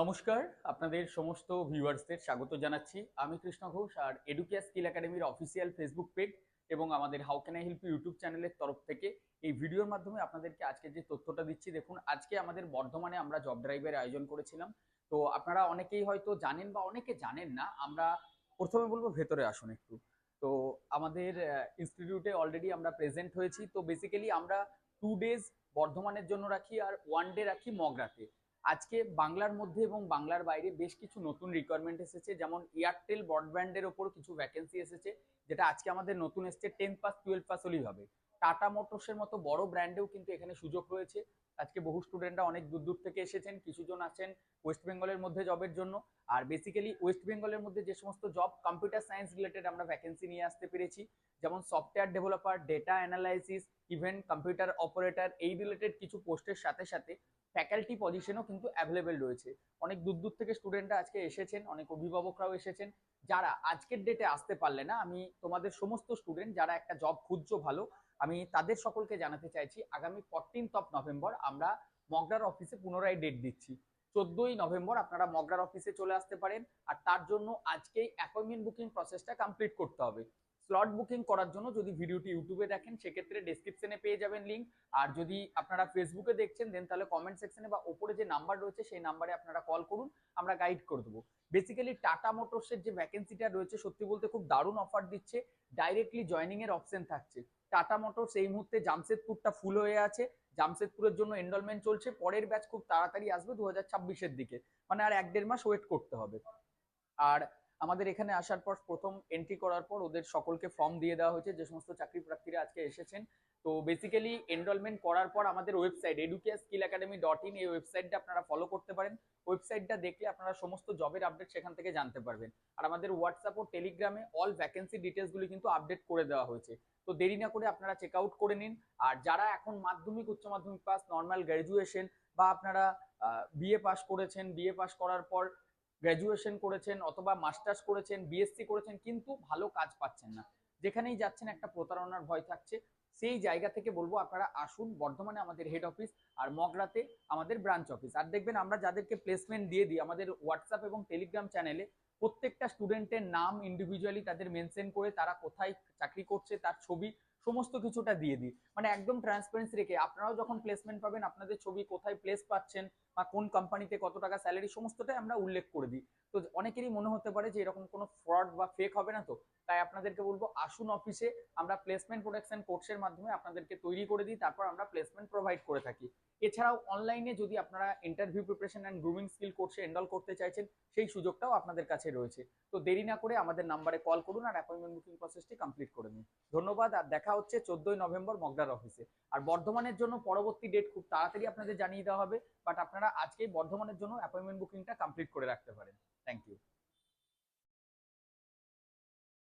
নমস্কার, আপনাদের সমস্ত ভিউয়ার্সদের স্বাগত জানাচ্ছি। আমি কৃষ্ণ ঘোষ আর এডুকেয়া স্কিল একাডেমির অফিসিয়াল ফেসবুক পেজ এবং আমাদের how can I help YouTube চ্যানেলের তরফ থেকে এই ভিডিওর মাধ্যমে আপনাদেরকে আজকে যে তথ্যটা দিচ্ছি, দেখুন, আজকে আমাদের বর্ধমানে আমরা জব ড্রাইভের আয়োজন করেছিলাম। তো আপনারা অনেকেই হয়তো জানেন বা অনেকে জানেন না, আমরা প্রথমে বলব ভেতরে আসুন একটু। তো আমাদের ইনস্টিটিউটে অলরেডি আমরা প্রেজেন্ট হয়েছি। তো বেসিক্যালি আমরা টু ডেজ বর্ধমানের জন্য রাখি আর ওয়ান ডে রাখি মগরাতে। আজকে বাংলার মধ্যে এবং বাংলার বাইরে বেশ কিছু নতুন রিকোয়ারমেন্ট এসেছে। যেমন এয়ারটেল ব্রডব্যান্ডের ওপর কিছু ভ্যাকেন্সি এসেছে, যেটা আজকে আমাদের নতুন এসছে টেন পাস টুয়েলভ পাস হলেই হবে। টাটা মোটরসের মতো বড় ব্র্যান্ডেও কিন্তু এখানে সুযোগ রয়েছে। আজকে বহু স্টুডেন্টরা অনেক দূর দূর থেকে এসেছেন, কিছুজন আছেন ওয়েস্ট বেঙ্গলের মধ্যে জবের জন্য। আর বেসিক্যালি ওয়েস্ট বেঙ্গলের মধ্যে যে সমস্ত জব কম্পিউটার সায়েন্স রিলেটেড আমরা ভ্যাকেন্সি নিয়ে আসতে পেরেছি, যেমন software developer data analysis even computer operator, এই রিলেটেড কিছু পোস্টের সাথে সাথে ফ্যাকাল্টি পজিশনও কিন্তু অ্যাভেলেবেল রয়েছে। অনেক দূর দূর থেকে স্টুডেন্টরা আজকে এসেছেন, অনেক অভিভাবকরাও এসেছেন। যারা আজকের ডেটে আসতে পারলে না, আমি তোমাদের সমস্ত স্টুডেন্ট যারা একটা জব খুঁজছো ভালো, আমি তাদের সকলকে জানাতে চাইছি, আগামী ফোরটিন্থ অফ নভেম্বর আমরা মগরার অফিসে পুনরায় ডেট দিচ্ছি। চোদ্দই নভেম্বর আপনারা মগরার অফিসে চলে আসতে পারেন, আর তার জন্য আজকেই অ্যাপয়েন্টমেন্ট বুকিং প্রসেসটা কমপ্লিট করতে হবে। স্লট বুকিং করার জন্য যদি ভিডিওটি ইউটিউবে দেখেন, সেক্ষেত্রে ডেসক্রিপশনে পেয়ে যাবেন লিঙ্ক আর যদি আপনারা ফেসবুকে দেখছেন দেন তাহলে কমেন্ট সেকশনে বা ওপরে যে নাম্বার রয়েছে, সেই নাম্বারে আপনারা কল করুন, আমরা গাইড করে দেবো। বেসিক্যালি টাটা মোটরসের যে ভ্যাকেন্সিটা রয়েছে, সত্যি বলতে খুব দারুণ অফার দিচ্ছে। ডাইরেক্টলি জয়নিং এর অপশন থাকছে। টাটা মোটরস এই মুহূর্তে জামশেদপুরটা ফুল হয়ে আছে। জামশেদপুরের জন্য এনরোলমেন্ট চলছে। পরের ব্যাচ খুব তাড়াতাড়ি আসবে দু হাজার দিকে। মানে আর এক দেড় মাস ওয়েট করতে হবে। আর আমাদের এখানে আসার পর প্রথম এন্ট্রি করার পর ওদের সকলকে ফর্ম দিয়ে দেওয়া হয়েছে, যে সমস্ত চাকরি প্রার্থীরা আজকে এসেছেন। তো বেসিক্যালি এনরোলমেন্ট করার পর আমাদের website Edukia skill academy dot in এই ওয়েবসাইটটা আপনারা ফলো করতে পারেন। ওয়েবসাইটটা দেখলে আপনারা সমস্ত জবের আপডেট সেখান থেকে জানতে পারবেন। আর আমাদের হোয়াটসঅ্যাপ ও টেলিগ্রামে অল ভ্যাকেন্সি ডিটেলসগুলি কিন্তু আপডেট করে দেওয়া হয়েছে। তো দেরি না করে আপনারা চেক আউট করে নিন। আর যারা এখন মাধ্যমিক, উচ্চ মাধ্যমিক পাস নর্মাল গ্র্যাজুয়েশন বা আপনারা বিএ পাস করেছেন বিএ পাস করার পর গ্র্যাজুয়েশন করেছেন অথবা মাস্টার্স করেছেন বিএসসি করেছেন, কিন্তু ভালো কাজ পাচ্ছেন না। যেখানেই যাচ্ছেন একটা প্রতারণার ভয় থাকছে। সেই জায়গা থেকে বলব আপনারা আসুন, বর্ধমানে আমাদের হেড অফিস আর মগরাতে আমাদের ব্রাঞ্চ অফিস আর দেখবেন আমরা যাদেরকে প্লেসমেন্ট দিয়ে দিই, আমাদের হোয়াটসঅ্যাপ এবং টেলিগ্রাম চ্যানেলে প্রত্যেকটা স্টুডেন্টের নাম ইন্ডিভিজুয়ালি তাদের মেনশন করে তারা কোথায় চাকরি করছে, তার ছবি সমস্ত কিছুটা দিয়ে দিই। মানে একদম ট্রান্সপারেন্সি রেখে, আপনারাও যখন প্লেসমেন্ট পাবেন, আপনাদের ছবি কোথায় প্লেস পাচ্ছেন বা কোন কোম্পানিতে কত টাকা স্যালারি সমস্তটাই আমরা উল্লেখ করে দিই। তো অনেকেরই মনে হতে পারে যে এরকম কোনো ফ্রড বা ফেক হবে না তো? তাই আপনাদেরকে বলব, আসুন অফিসে আমরা প্লেসমেন্ট প্রোডাকশন কোর্সের মাধ্যমে আপনাদেরকে তৈরি করে দিই, তারপর আমরা প্লেসমেন্ট প্রোভাইড করে থাকি। এছাড়াও অনলাইনে যদি আপনারা interview preparation and grooming skill কোর্সে এনরোল করতে চাইছেন, সেই সুযোগটাও আপনাদের কাছে রয়েছে। তো দেরি না করে আমাদের নাম্বারে কল করুন আর অ্যাপয়েন্টমেন্ট বুকিং প্রসেসটি কমপ্লিট করে নিন। ধন্যবাদ আর দেখা হচ্ছে চোদ্দই নভেম্বর মগদার অফিসে আর বর্ধমানের জন্য পরবর্তী ডেট খুব তাড়াতাড়ি আপনাদের জানিয়ে দেওয়া হবে বাট আপনারা আজকেই বর্ধমানের জন্য অ্যাপয়েন্টমেন্ট বুকিংটা কমপ্লিট করে রাখতে পারেন। Thank you